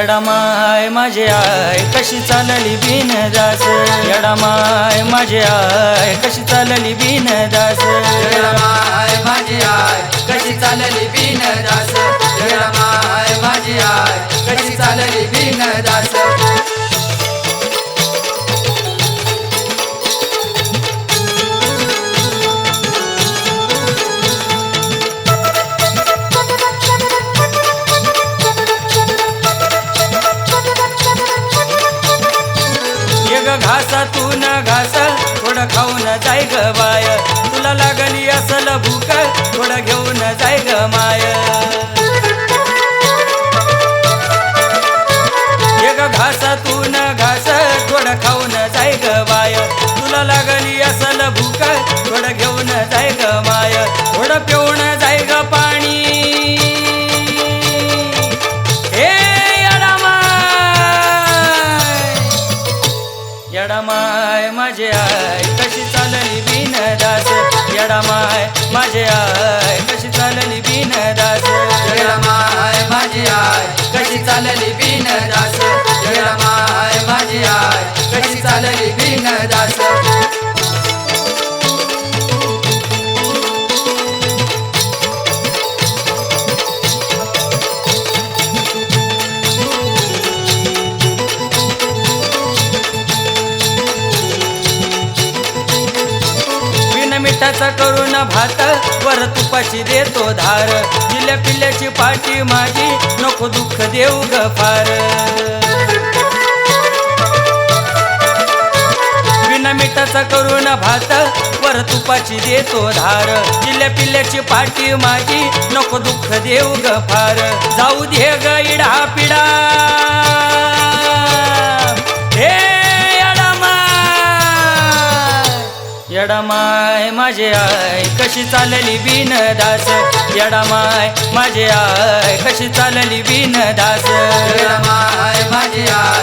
यडामाय माझे आय कशी चालली बिन दास यडामाय माझे आय कशी चालली बिन दास माय माझे आय कशी चालली बिन दास माय माझे आय कशी चालली बिन दास घासा तू न घास थोडं खाऊन जाय ग बाय. तुला लागली असल भूक थोडं घेऊन जाय ग माय. एक घास तू न घास थोडं खाऊन जाय ग बाय. तुला लागली असल भूक थोडं घेऊन जाय ग माय. थोडं पिऊन यडामाय पिठाचा करून भात वर तुपाची देतो धार. दिल्या पिल्ल्याची पाठी माझी नको दुःख देऊ ग फार. बिना मिठाचा करून भात वर तुपाची देतो धार. दिल्या पिल्ल्याची पाठी माझी नको दुःख देऊ ग फार. जाऊ दे ग इडा पिडा. यडामाय माझे आय कशी चालली बिन दास यडामाय माझे आय कशी चालली बिन दास यडामाय माझी आय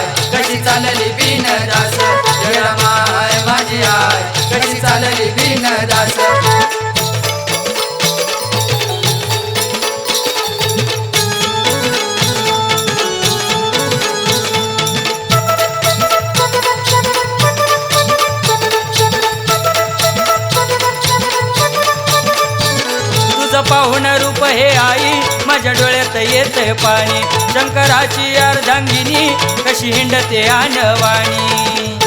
पाहुण रूप हे आई माझ्या डोळ्यात येते पाणी. शंकराची अर्धांगिनी कशी हिंडते आणवाणी.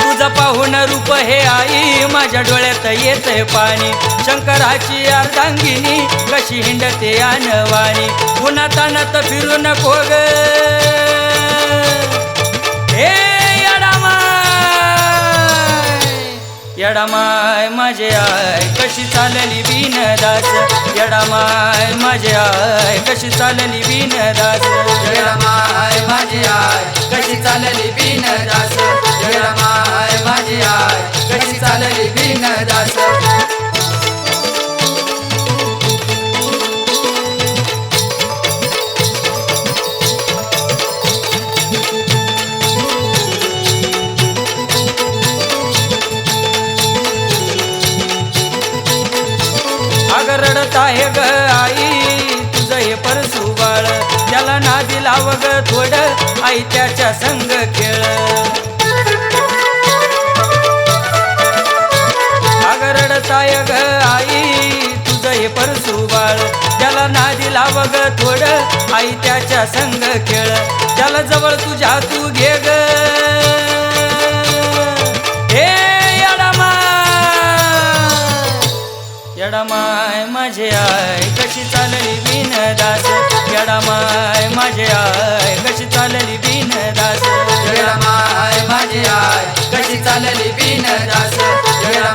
तुझं पाहुण रूप हे आई माझ्या डोळ्यात येते पाणी. शंकराची अर्धांगिनी कशी हिंडते आणवाणी. पुन्हा तानात फिरू नको ग. हे यडामाय माय माझे आय कशी चालली बिनदास येडा माय माझे आय कशी चालली बिन दास माय माझे आय कशी चालली बिनदास रडत आहे ग आई. तुझं हे परसू बाळ त्याला नादी लाव ग थोडं. आई त्याच्या संग खेळ. अग रडत आहे ग आई. तुझं हे परसू बाळ त्याला नादी लाव ग थोड. आई त्याच्या संग खेळ. त्याला जवळ तुझ्या तू घे ग. माझे आय कशी चालली बिन दास यडामाय माझे आय कशी चालली बिन दास माय माझे आय कशी चालली बिन दास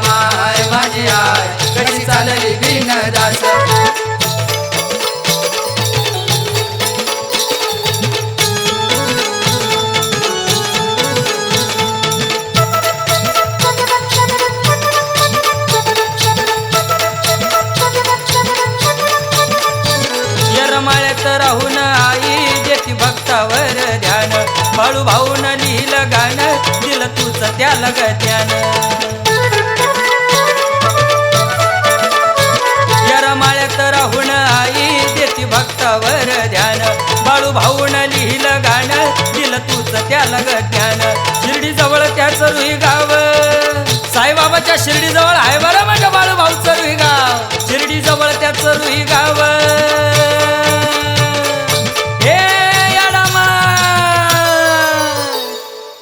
माय माझे आय कशी चालली बिन दास बाळू भाऊन लिहिलं गाणं दिलं तुझ त्याला ग ज्ञान यरमाळ्यात राहून आई देती भक्त ध्यान. बाळू भाऊन लिहिलं गाणं दिलं तूच त्याला ग शिर्डी जवळ त्याचं रुई गाव साईबाबाच्या शिर्डी जवळ आहे बरं माझ्या बाळू भाऊचं रुई गाव शिर्डी जवळ त्याचं रुई गाव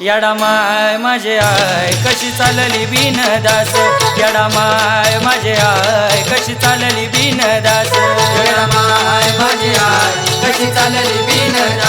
याडामाय माझे आय कशी चालली बिन दास याडामाय माझे आय कशी चालली बिन दास माय माझे आय कशी चालली बिन दास